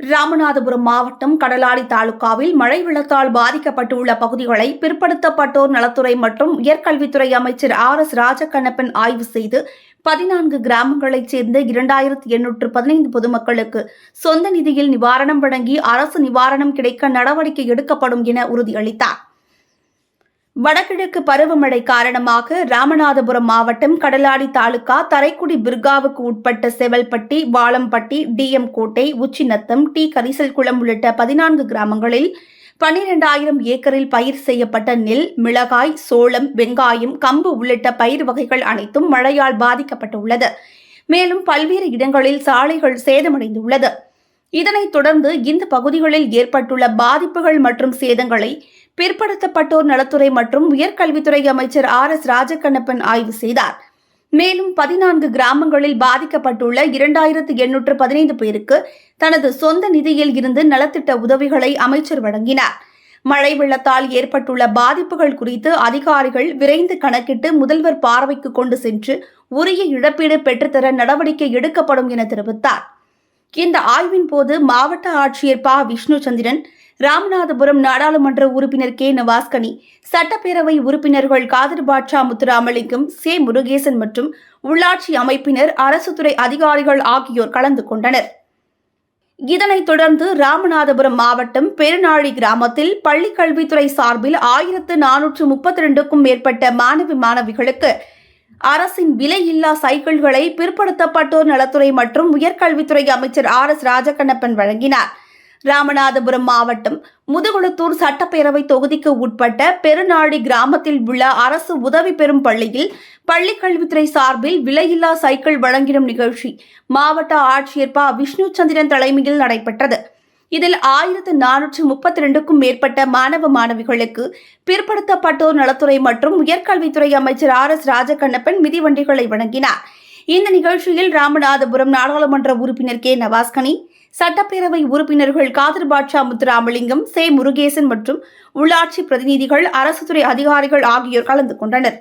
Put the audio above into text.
ராமநாதபுரம் மாவட்டம் கடலாடி தாலுகாவில் மழை வெள்ளத்தால் பாதிக்கப்பட்டுள்ள பகுதிகளை பிற்படுத்தப்பட்டோர் நலத்துறை மற்றும் உயர்கல்வித்துறை அமைச்சர் ஆர் எஸ் ராஜகண்ணப்பன் ஆய்வு செய்து பதினான்கு கிராமங்களைச் சேர்ந்த இரண்டாயிரத்தி எண்ணூற்று பதினைந்து பொதுமக்களுக்கு சொந்த நிதியில் நிவாரணம் வழங்கி அரசு நிவாரணம் கிடைக்க நடவடிக்கை எடுக்கப்படும் என உறுதியளித்தார். வடகிழக்கு பருவமழை காரணமாக ராமநாதபுரம் மாவட்டம் கடலாடி தாலுகா தரைக்குடி பிர்காவுக்கு உட்பட்ட செவல்பட்டி வாளம்பட்டி டிஎம் கோட்டை உச்சிநத்தம் டி கரிசல்குளம் உள்ளிட்ட பதினான்கு கிராமங்களில் பன்னிரெண்டாயிரம் ஏக்கரில் பயிர் செய்யப்பட்ட நெல் மிளகாய் சோளம் வெங்காயம் கம்பு உள்ளிட்ட பயிர் வகைகள் அனைத்தும் மழையால் பாதிக்கப்பட்டுள்ளது. மேலும் பல்வேறு இடங்களில் சாலைகள் சேதமடைந்துள்ளது. இதனைத் தொடர்ந்து இந்த பகுதிகளில் ஏற்பட்டுள்ள பாதிப்புகள் மற்றும் சேதங்களை பிற்படுத்தப்பட்டோர் நலத்துறை மற்றும் உயர்கல்வித்துறை அமைச்சர் ஆர் எஸ் ராஜகண்ணப்பன் ஆய்வு செய்தார். மேலும் பதினான்கு கிராமங்களில் பாதிக்கப்பட்டுள்ள இரண்டாயிரத்து எண்ணூற்று பதினைந்து பேருக்கு தனது சொந்த நிதியில் இருந்து நலத்திட்ட உதவிகளை அமைச்சர் வழங்கினார். மழை வெள்ளத்தால் ஏற்பட்டுள்ள பாதிப்புகள் குறித்து அதிகாரிகள் விரைந்து கணக்கிட்டு முதல்வர் பார்வைக்கு கொண்டு சென்று உரிய இழப்பீடு பெற்றுத்தர நடவடிக்கை எடுக்கப்படும் என தெரிவித்தார். இந்த ஆய்வின் போது மாவட்ட ஆட்சியர் ப. விஷ்ணுச்சந்திரன் ராமநாதபுரம் நாடாளுமன்ற உறுப்பினர் கே. நவாஸ்கனி சட்டப்பேரவை உறுப்பினர்கள் காதர் பாட்சா முத்துராமலிங்கம் சே. முருகேசன் மற்றும் உள்ளாட்சி அமைப்பினர் அரசு துறை அதிகாரிகள் ஆகியோர் கலந்து கொண்டனர். இதனைத் தொடர்ந்து ராமநாதபுரம் மாவட்டம் பெருநாழி கிராமத்தில் பள்ளிக் கல்வித்துறை சார்பில் ஆயிரத்து நானூற்று முப்பத்தி ரெண்டுக்கும் மேற்பட்ட மாணவி மாணவிகளுக்கு அரசின் விலையில்லா சைக்கிள்களை பிற்படுத்தப்பட்டோர் நலத்துறை மற்றும் உயர்கல்வித்துறை அமைச்சர் ஆர் எஸ் ராஜகண்ணப்பன் வழங்கினார். ராமநாதபுரம் மாவட்டம் முதுகுளத்தூர் சட்டப்பேரவை தொகுதிக்கு உட்பட்ட பெருநாடி கிராமத்தில் உள்ள அரசு உதவி பெறும் பள்ளியில் பள்ளிக் கல்வித்துறை சார்பில் விலையில்லா சைக்கிள் வழங்கிடும் நிகழ்ச்சி மாவட்ட ஆட்சியர் ப. விஷ்ணுச்சந்திரன் தலைமையில் நடைபெற்றது. இதில் ஆயிரத்து நானூற்று முப்பத்தி ரெண்டுக்கும் மேற்பட்ட மாணவ மாணவிகளுக்கு பிற்படுத்தப்பட்டோர் நலத்துறை மற்றும் உயர்கல்வித்துறை அமைச்சர் ஆர் எஸ் ராஜகண்ணப்பன் மிதிவண்டிகளை வழங்கினார். இந்த நிகழ்ச்சியில் ராமநாதபுரம் நாடாளுமன்ற உறுப்பினர் கே நவாஸ்கனி சட்டப்பேரவை உறுப்பினர்கள் காதர் பாட்ஷா முத்துராமலிங்கம் சே முருகேசன் மற்றும் உள்ளாட்சி பிரதிநிதிகள் அரசு துறை அதிகாரிகள் ஆகியோர் கலந்து கொண்டனர்.